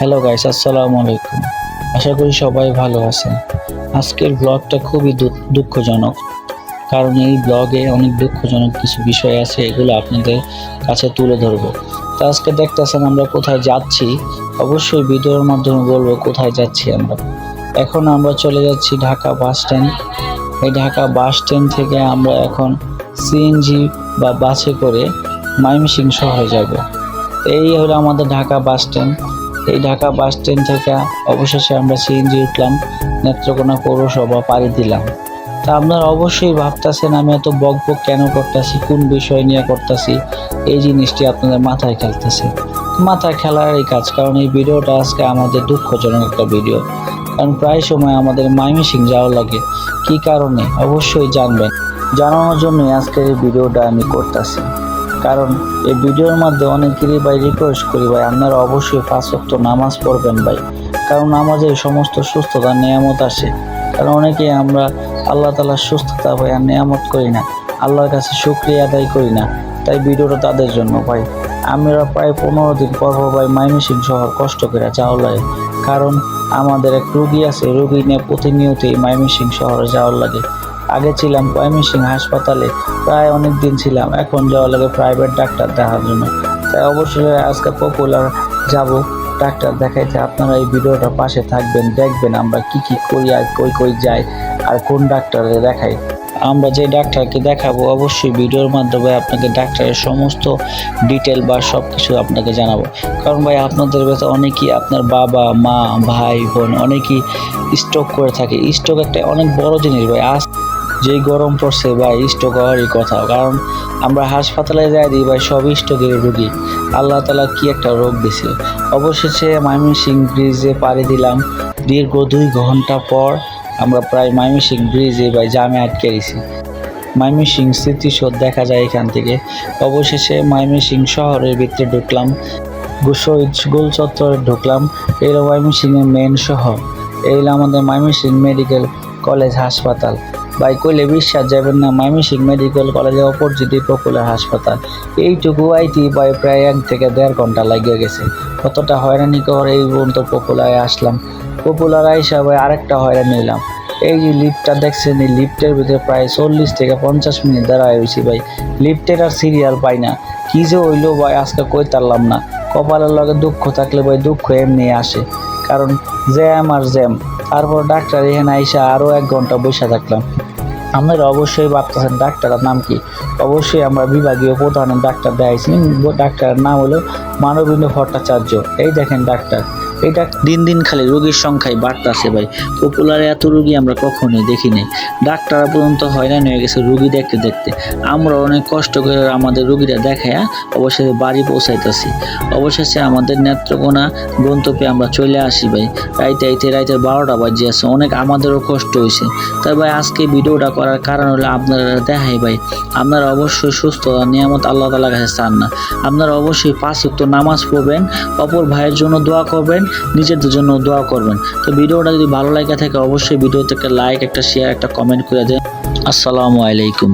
Hello guys আসসালামু আলাইকুম। আশা করি সবাই ভালো আছেন। আজকের ব্লগটা খুবই দুঃখজনক, কারণ এই ব্লগে অনেক দুঃখজনক কিছু বিষয় আছে, এগুলো আপনাদের কাছে তুলে ধরবো। তো আজকে দেখতেছেন আমরা কোথায় যাচ্ছি। অবশ্যই ভিডিওর মাধ্যমে বলব কোথায় যাচ্ছি আমরা। এখন আমরা চলে যাচ্ছি ঢাকা বাস স্ট্যান্ড। এই ঢাকা বাস স্ট্যান্ড থেকে আমরা এখন সিএনজি বা বাসে করে মাইমিসিং শহরে যাব। এই হলো আমাদের ঢাকা বাস স্ট্যান্ড। এই ঢাকা বাস স্ট্যান্ড থেকে অবশেষে আমরা সিএনজি উঠলাম, নেত্রকোনা পৌরসভা পাড়ি দিলাম। তা আপনারা অবশ্যই ভাবতেছেন, আমি এত বক বক কেন করতেছি, কোন বিষয় নিয়ে করতেছি, এই জিনিসটি আপনাদের মাথায় খেলতেছে। মাথায় খেলার এই কাজ, কারণ এই ভিডিওটা আজকে আমাদের দুঃখজনক একটা ভিডিও। কারণ প্রায় সময় আমাদের মাইমিসিং যাওয়া লাগে। কি কারণে? অবশ্যই জানবেন। জানানোর জন্যই আজকের এই ভিডিওটা আমি করতেছি। কারণ এই ভিডিওর মধ্যে অনেকেরই ভাই রিকোয়েস্ট করি, ভাই, আপনারা অবশ্যই ওয়াক্ত নামাজ পড়বেন, ভাই। কারণ নামাজে সমস্ত সুস্থতা, নিয়ামত আসে কারণ অনেকেই আমরা আল্লাহ তালার সুস্থতা, ভাই, আর নিয়ামত করি না। আল্লাহর কাছে শুক্রিয়া আদায় করি না। তাই ভিডিওটা তাদের জন্য, ভাই। আমরা প্রায় পনেরো দিন পর ভাই মাইমিসিং শহর কষ্ট করে যাওয়া লাগে কারণ আমাদের এক রুগী আছে, রুগী নিয়ে প্রতিনিয়তই মাইমিসিং শহরে যাওয়ার লাগে আগে ছিলাম ময়মনসিং হাসপাতালে, প্রায় অনেক দিন ছিলাম। এখন যাওয়া লাগে প্রাইভেট ডাক্তার দেখার জন্য। তাই অবশ্যই আজকে পপুলার যাব ডাক্তার দেখাইতে। আপনারা এই ভিডিওটা পাশে থাকবেন, দেখবেন আমরা কি কি করি আর কই কই যাই আর কোন ডাক্তারে দেখাই। আমরা যে ডাক্তারকে দেখাবো অবশ্যই ভিডিওর মাধ্যমে আপনাকে ডাক্তারের সমস্ত ডিটেল বা সব কিছু আপনাকে জানাব। কারণ ভাই, আপনাদের ভেতরে অনেকেই আপনার বাবা, মা, ভাই, বোন অনেকেই স্ট্রোক করে থাকে। স্ট্রোক একটা অনেক বড় জিনিস ভাই। আজ যেই গরম পড়ছে ভাই, স্ট্রোক হওয়ারই কথা। কারণ আমরা হাসপাতালে যাই দিই ভাই, সব স্ট্রোকের রুগী। আল্লাহ তালা কি একটা রোগ দিছে? অবশেষে ময়মনসিং ব্রিজে পাড়ি দিলাম। দীর্ঘ দুই ঘণ্টা পর আমরা প্রায় ময়মনসিং ব্রিজে ভাই জামে আটকে গেছি। ময়মনসিং স্মৃতিসৌধ দেখা যায় এখান থেকে। অবশেষে ময়মনসিং শহরের ভিতরে ঢুকলাম। শহীদ গোল চত্বরে ঢুকলাম। এই হলো ময়মনসিংহের মেন শহর। এই হলো আমাদের ময়মনসিং মেডিকেল কলেজ হাসপাতাল। ভাই কইলে বিশ্বাস যাবেন না ময়মনসিং মেডিকেল কলেজে অপরজিটি পপুলার হাসপাতাল। এইটুকু আইটি ভাই প্রায় এক থেকে দেড় ঘণ্টা লাগিয়ে গেছে। কতটা হয়রানি করে এই পর্যন্ত পপুলারে আসলাম। পপুলার ভাই আরেকটা হয়রানি নিলাম এই যে লিফটটা দেখছেন, এই লিফটের ভিতরে প্রায় চল্লিশ থেকে পঞ্চাশ মিনিট দাঁড়ায় হয়েছি ভাই। লিফটের আর সিরিয়াল পাই না। কি যে হইল ভাই, আজকে কই তারলাম না। কপালের লগে দুঃখ থাকলে ভাই দুঃখ এমনি আসে। কারণ জ্যাম আর জ্যাম। তারপর ডাক্তার এখানে আইসা আরও এক ঘণ্টা বসে থাকলাম। আপনারা অবশ্যই ভাবতেছেন ডাক্তারের নাম কি? অবশ্যই আমরা বিভাগীয় প্রধান ডাক্তার দেখাইছি ডাক্তারের নাম হলো মানবেন্দ্র ভট্টাচার্য। এই দেখেন ডাক্তার। এটা দিন দিন খালি রোগীর সংখ্যাই বাড়তেছে ভাই। পপুলারে এত রুগী আমরা কখনোই দেখি নাই। ডাক্তার পর্যন্ত হয়রান হয়ে গেছে রুগী দেখতে দেখতে। আমরা অনেক কষ্ট করে আমাদের রুগীরা দেখায় অবশেষে বাড়ি পৌঁছাইতেছি। অবশেষে আমাদের নেত্রকোনা গন্তব্যে আমরা চলে আসি ভাই। রাইতে রাইতে রাইতে বারোটা বাজে আছে। অনেক আমাদেরও কষ্ট হয়েছে। তাই ভাই, আজকে ভিডিওটা করার কারণ হলো আপনারা দেখাই ভাই। আপনারা অবশ্যই সুস্থ নিয়ামত আল্লাহ তালার কাছে চান না। আপনারা অবশ্যই পাঁচ উক্ত নামাজ পড়বেন, অপর ভাইয়ের জন্য দোয়া করবেন, নিজেদের জন্য দোয়া করবেন। তো ভিডিওটা যদি ভালো লাগে থাকে, অবশ্যই ভিডিওতে একটা লাইক একটা শেয়ার একটা কমেন্ট করে দেন। আসসালামু আলাইকুম।